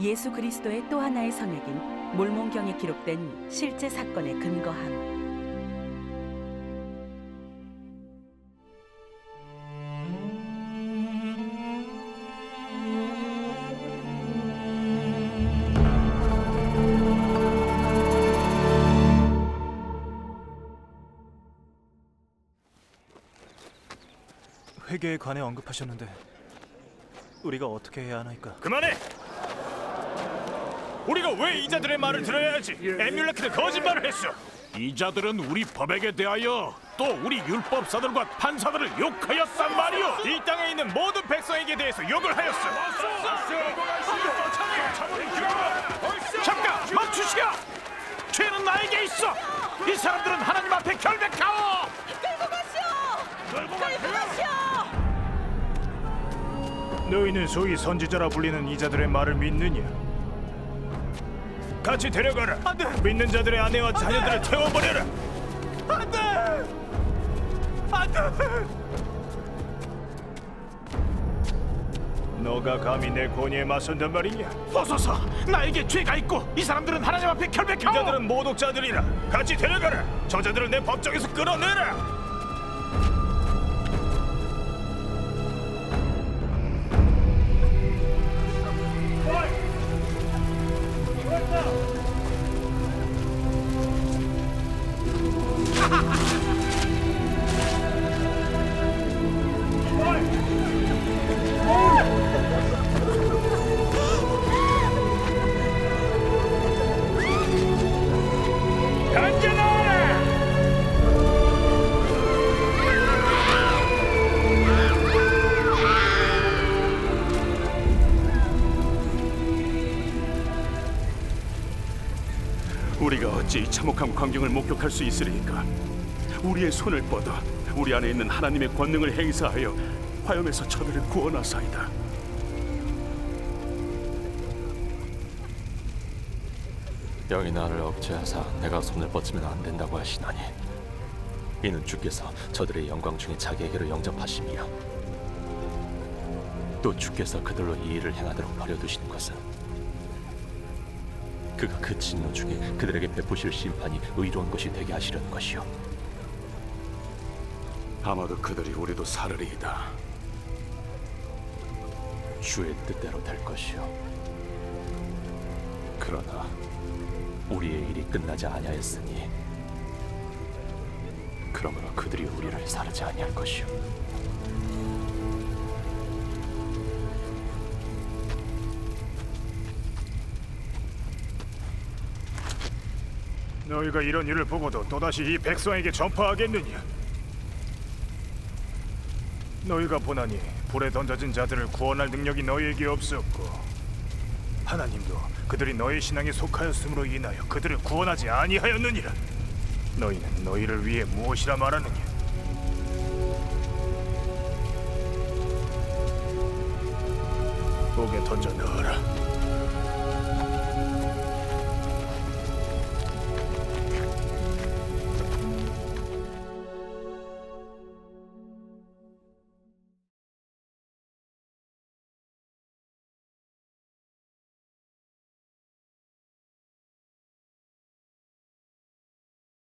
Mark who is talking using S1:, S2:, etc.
S1: 예수 그리스도의 또 하나의 선약인 몰몬경에 기록된 실제 사건에 근거함.
S2: 회개에 관해 언급하셨는데 우리가 어떻게 해야 하나이까?
S3: 그만해! 우리가 왜 이자들의 말을 들어야 하지? 에뮬레크는 거짓말을 했어. 이자들은 우리 법에게 대하여 또 우리 율법사들과 판사들을 욕하였단 말이오. 이 땅에 있는 모든 백성에게 대해서 욕을 하였어. 잠깐 멈추시오. 죄는 나에게 있어. 이 사람들은 하나님 앞에 결백하오. 너희는 소위 선지자라 불리는 이자들의 말을 믿느냐? 같이 데려가라. 안 돼. 믿는 자들의 아내와 자녀들을 태워버려라. 안돼. 안돼. 너가 감히 내 권위에 맞선단 말이냐? 어서서 나에게 죄가 있고 이 사람들은 하나님 앞에 결백하오. 이자들은 모독자들이라. 같이 데려가라. 저자들을 내 법정에서 끌어내라.
S4: 우리가 어찌 이 참혹한 광경을 목격할 수 있으리까? 우리의 손을 뻗어 우리 안에 있는 하나님의 권능을 행사하여 화염에서 저들을 구원하사이다.
S5: 영이 나를 억제하사 내가 손을 뻗으면 안 된다고 하시나니 이는 주께서 저들의 영광 중에 자기에게로 영접하심이요 또 주께서 그들로 이 일을 행하도록 버려두시는 것은 그가 그 진노 중에 그들에게 베푸실 심판이 의로운 것이 되게 하시려는 것이요.
S4: 아마도 그들이 우리도 사르리이다.
S5: 주의 뜻대로 될 것이요. 그러나 우리의 일이 끝나지 아니하였으니 그러므로 그들이 우리를 사르지 아니할 것이요
S3: 너희가 이런 일을 보고도 또다시 이 백성에게 전파하겠느냐? 너희가 보나니 불에 던져진 자들을 구원할 능력이 너희에게 없었고 하나님도 그들이 너희 신앙에 속하였으므로 인하여 그들을 구원하지 아니하였느니라. 너희는 너희를 위해 무엇이라 말하느냐? 목에 던져 넣어라.